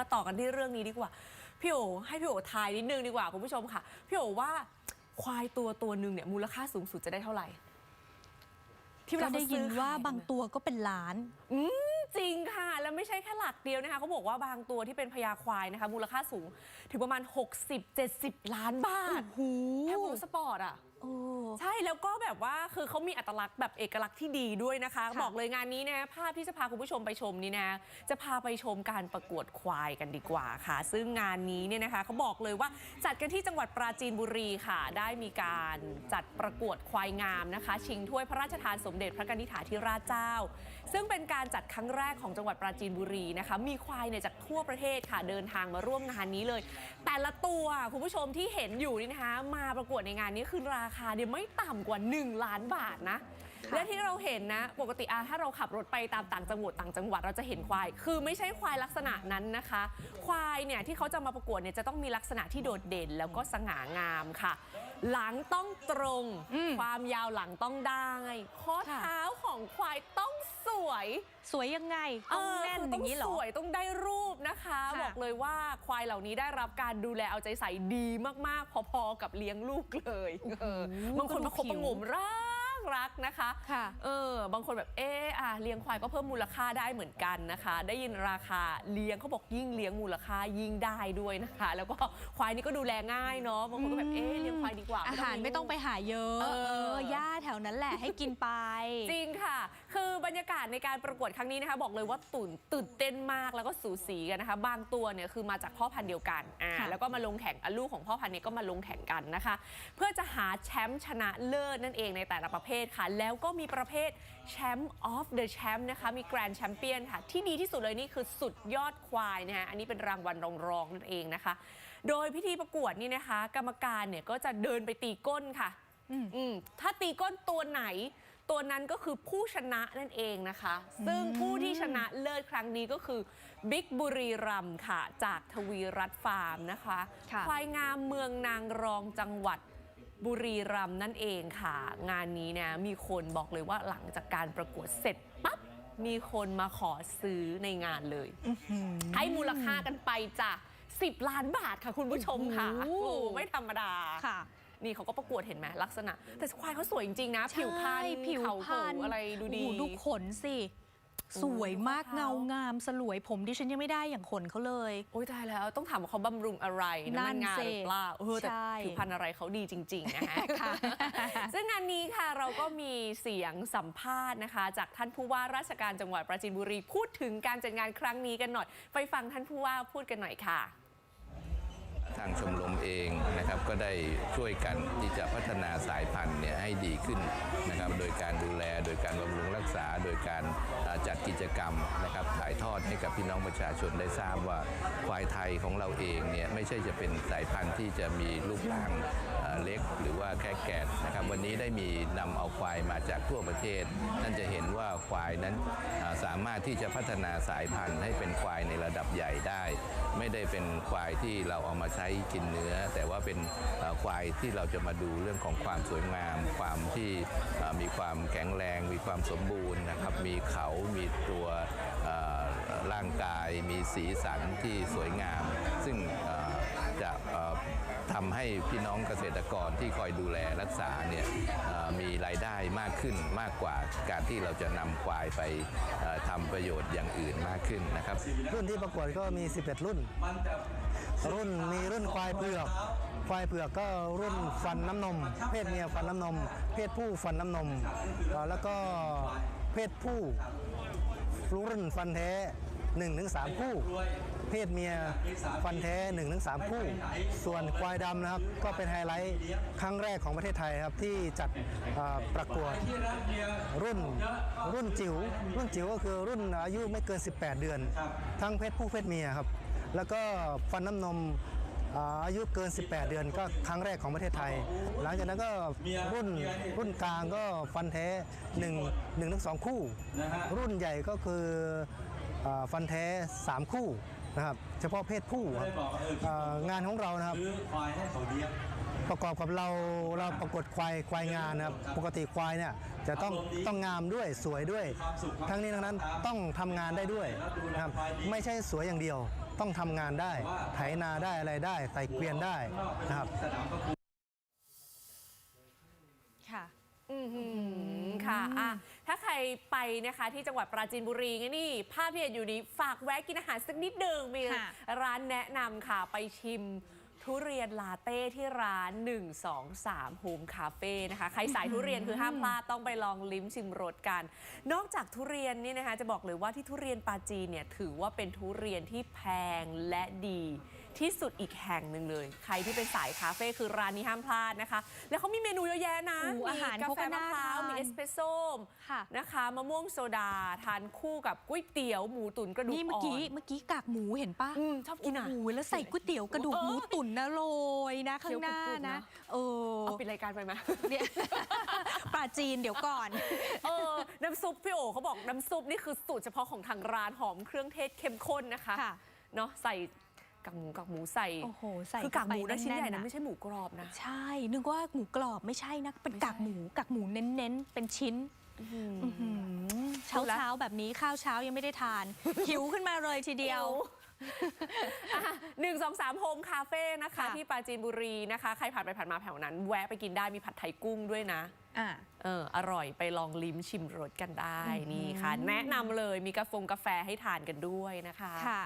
มาต่อกันที่เรื่องนี้ดีกว่า พี่โอให้พี่โอทายนิดนึงดีกว่าคุณผู้ชมค่ะ พี่โอว่าควายตัวตัวหนึ่งเนี่ยมูลค่าสูงสุดจะได้เท่าไหร่ที่เวก็ลาเขได้ยินซื้อว่าขยบางตัวก็เป็นล้าน อืมจริงค่ะ แล้วไม่ใช่แค่หลักเดียวนะคะเขาบอกว่าบางตัวที่เป็นพญาควายนะคะ มูลค่าสูงถึงประมาณ 60-70 ล้านบาทโอ้โหแค่หมูสปอร์ตอะ โอ้ ใช่แล้วก็แบบว่าคือเขามีอัตลักษณ์แบบเอกลักษณ์ที่ดีด้วยนะคะ ค่ะ บอกเลยงานนี้นะภาพที่จะพาคุณผู้ชมไปชมนี่นะจะพาไปชมการประกวดควายกันดีกว่าค่ะ ซึ่งงานนี้เนี่ยนะคะเขาบอกเลยว่าจัดกันที่จังหวัดปราจีนบุรีค่ะ ได้มีการจัดประกวดควายงามนะคะ ชิงถ้วยพระราชทานสมเด็จพระกนิษฐาธิราชเจ้า ซึ่งเป็นการจัดครั้งแรกของจังหวัดปราจีนบุรีนะคะ มีควายเนี่ยจากทั่วประเทศค่ะเดินทางมาร่วมงานนี้เลย แต่ละตัวคุณผู้ชมที่เห็นอยู่นี่นะคะ มาประกวดในงานนี้คือราคาเนี่ยไม่ต่ำกว่า 1 ล้านบาทนะค่ะและที่เราเห็นนะ ปกติอะถ้าเราขับรถไปตามต่างจังหวัดต่างจังหวัดเราจะเห็นควาย คือไม่ใช่ควายลักษณะนั้นนะคะ ควายเนี่ยที่เขาจะมาประกวดเนี่ยจะต้องมีลักษณะที่โดดเด่นแล้วก็สง่างามค่ะ หลังต้องตรงอืมความยาวหลังต้องได้ ข้อค่ะเท้าของควายต้องส วย สวยยังไงต้องแน่นเคือย่างนี้เหรต้อสวยต้องได้รูปนะคะค่ะบอกเลยว่าควายเหล่านี้ได้รับการดูแลเอาใจใส่ดีมากๆ พอๆกับเลี้ยงลูกเลยเออบางคนมาคบประหงมรัก รักนะคะ ค่ะ เออ บางคนแบบเอออะเลี้ยงควายก็เพิ่มมูลค่าได้เหมือนกันนะคะ ได้ยินราคาเลี้ยงเขาบอกยิ่งเลี้ยงมูลค่ายิ่งได้ด้วยนะคะ แล้วก็ควายนี่ก็ดูแลง่ายเนาะบางคนก็แบบเออเลี้ยงควายดีกว่าอาหารไม่ต้องไปหาเยอะเอเอออหญ้าแถวนั้นแหละให้กินไป จริงค่ะ คือบรรยากาศในการประกวดครั้งนี้นะคะ บอกเลยว่าตื่นตื่นเต้นมากแล้วก็สูสีกันนะคะ บางตัวเนี่ยคือมาจากพ่อพันธุ์เดียวกันอ่าค่ะ แล้วก็มาลงแข่งอะลูกของพ่อพันธุ์เนี่ยก็มาลงแข่งกันนะคะ เพื่อจะหาแชมป์ชนะเลิศนั่นเองในแต่ละประเภทค่ะ แล้วก็มีประเภทแชมป์ออฟเดอะแชมป์นะคะ มีแกรนด์แชมเปี้ยนค่ะ ที่ดีที่สุดเลยนี่คือสุดยอดควายนะฮะ อันนี้เป็นรางวัลรองๆนั่นเองนะคะ โดยพิธีประกวดนี่นะคะ กรรมการเนี่ยก็จะเดินไปตีก้นค่ะอืมอืมถ้าตีก้นตัวไหน ตัวนั้นก็คือผู้ชนะนั่นเองนะคะ ซึ่งผู้ที่ชนะเลิศครั้งนี้ก็คือบิ๊กบุรีรัมย์ค่ะ จากทวีรัตน์ฟาร์มนะคะค่ะควายงามเมืองนางรองจังหวัด บุรีรัมย์นั่นเองค่ะ งานนี้เนี่ยมีคนบอกเลยว่าหลังจากการประกวดเสร็จปั๊บมีคนมาขอซื้อในงานเลย ให้มูลค่ากันไปจ้ะ10 ล้านบาทค่ะคุณผู้ชมค่ะโอ้โอ้โหโหไม่ธรรมดาค่ะนี่เขาก็ประกวดเห็นไหมลักษณะ แต่ควายเขาสวยจริง ๆ นะ ผิวพรรณใช่ผิวเขาพรรณเขอะไรดูดีโอ้โหดูขนสิ สวยมากข้อเท้าเงางามสลวยผมดิฉันยังไม่ได้อย่างขนเขาเลย โอ้ยตายแล้วต้องถามว่าเขาบำรุงอะไรนั่น้ำมันนงาหสิรือเปล่าเออแต่ใช่ผิวพรรณอะไรเขาดีจริง ๆ นะฮะค่ะซึ่งงานนี้ค่ะเราก็มีเสียงสัมภาษณ์นะคะ จากท่านผู้ว่าราชการจังหวัดปราจีนบุรีพูดถึงการจัดงานครั้งนี้กันหน่อย ไปฟังท่านผู้ว่าพูดกันหน่อยค่ะ ทางชมรมเอง นะครับก็ได้ช่วยกันที่จะพัฒนาสายพันธุ์เนี่ยให้ดีขึ้นนะครับโดยการดูแลโดยการบำรุงรักษา โดยการจัดกิจกรรมนะครับถ่ายทอดให้กับพี่น้องประชาชนได้ทราบว่าควายไทยของเราเองเนี่ยไม่ใช่จะเป็นสายพันธุ์ที่จะมีรูปร่างเล็กหรือว่าแค่แกะนะครับวันนี้ได้มีนำเอาควายมาจากทั่วประเทศนั่นจะเห็นว่าควายนั้นสามารถที่จะพัฒนาสายพันธุ์ให้เป็นควายในระดับใหญ่ได้ ไม่ได้เป็นควายที่เราเอามาใช้กินเนื้อ แต่ว่าเป็นเอ่อควายที่เราจะมาดูเรื่องของความสวยงาม ความที่มีความแข็งแรง มีความสมบูรณ์นะครับ มีเขามีตัวร่างกาย มีสีสันที่สวยงาม ซึ่งจะเอ่อทำให้พี่น้องเกษตรกรที่คอยดูแลรักษาเนี่ยมีรายได้มากขึ้นมากกว่าการที่เราจะนำควายไปเอ่อทำประโยชน์อย่างอื่นมากขึ้นนะครับ รุ่นที่ประกวดก็มี 11 รุ่น รุ่นมีรุ่นควายเผือก ควายเผือกก็รุ่นฟันน้ำนม เพศเมียฟันน้ำนม เพศผู้ฟันน้ำนม แล้วก็เพศผู้รุ่นฟันแท้1-3ถึง3คู่ เพศเมียฟันแท้1-3ถึง3คู่ ส่วนควายดำนะครับก็เป็นไฮไลท์ครั้งแรกของประเทศไทยครับที่จัดประกวดรุ่นรุ่นจิ๋วรุ่นจิ๋วก็คือรุ่นอายุไม่เกิน 18 เดือน ทั้งเพศผู้เพศเมียครับ แล้วก็ฟันน้ำนม อายุเกิน 18 เดือนก็ครั้งแรกของประเทศไทย หลังจากนั้นก็รุ่นรุ่นกลางก็ฟันแท้1 1ถึง2คู่ รุ่นใหญ่ก็คืออฟันแท้ 3 คู่นะครับเฉพาะเพศผู้ครับงานของเรานะครับประกอบกับเราเราประกวดควายควายงานนะครับปกติควายเนี่ยจะต้องต้องงามด้วยสวยด้วย ทั้งนี้ทั้งนั้นต้องทำงานได้ด้วยนะครับไม่ใช่สวยอย่างเดียว ต้องทำงานได้ไถนาได้อะไรได้ไต่เกวียนได้นะครับ ค่ะ อือหือค่ะอะ ถ้าใครไปนะคะที่จังหวัดปราจีนบุรีไงนี่ ภาพที่เห็นอยู่นี้ฝากแวะกินอาหารสักนิดหนึ่งมีค่ะ ร้านแนะนำค่ะไปชิม ทุเรียนลาเต้ที่ร้าน 123 Home Cafe นะคะ ใครสายทุเรียนคือห้ามพลาดต้องไปลองลิ้มชิมรสกัน นอกจากทุเรียนนี่นะคะ จะบอกเลยว่าที่ทุเรียนปาจีนเนี่ยถือว่าเป็นทุเรียนที่แพงและดี ที่สุดอีกแห่งหนึ่งเลย ใครที่เป็นสายคาเฟ่คือร้านนี้ห้ามพลาดนะคะ แล้วเขามีเมนูเยอะแยะนะอู้มีอาหารกาเขาแฟก็มะน่าพร้าวทานมีเอสเปรสโซ่ค่ะ นะคะมะม่วงโซดา ทานคู่กับก๋วยเตี๋ยวหมูตุ๋นกระดูกนี่เมื่อกี้อ่อนเมื่อกี้กากหมูเห็นปะอืมชอบกินอะโอ้โหแล้วใส่ก๋วยเตี๋ยวกระดูกเออหมูตุ๋นนะโรยนะ ข้างหน้าเคี้ยวกรุบๆนะนะ เออเอาปิดรายการไปไหม เนี่ย ปลาจีนเดี๋ยวก่อน เออ น้ำซุปพี่โอเขาบอกน้ำซุปนี่คือสูตรเฉพาะของทางร้านหอมเครื่องเทศเข้มข้นนะคะ ค่ะ เนาะใส่ กากหมูกากหมูใส่โอ้โหใส่คือกากหมูนะชิ้นใหญ่ๆนะไม่ใช่หมูกรอบนะ ใช่ นึกว่าหมูกรอบไม่ใช่นะเป็นไม่ใช่กากหมูกากหมูเน้นๆ เป็นชิ้นเช้าพูดแล้วเช้าๆแบบนี้ข้าวเช้ายังไม่ได้ทาน หิวขึ้นมาเลยทีเดียวหนึ่งสองสามโฮมคาเฟ่นะคะค่ะที่ปราจีนบุรีนะคะ ใครผ่านไปผ่านมาแถวนั้น แวะไปกินได้มีผัดไทยกุ้งด้วยนะอะเอออร่อยไปลองลิ้มชิมรสกันได้อื้อหือนี่ค่ะ แนะนำเลยมีกาแฟกาแฟให้ทานกันด้วยนะคะค่ะ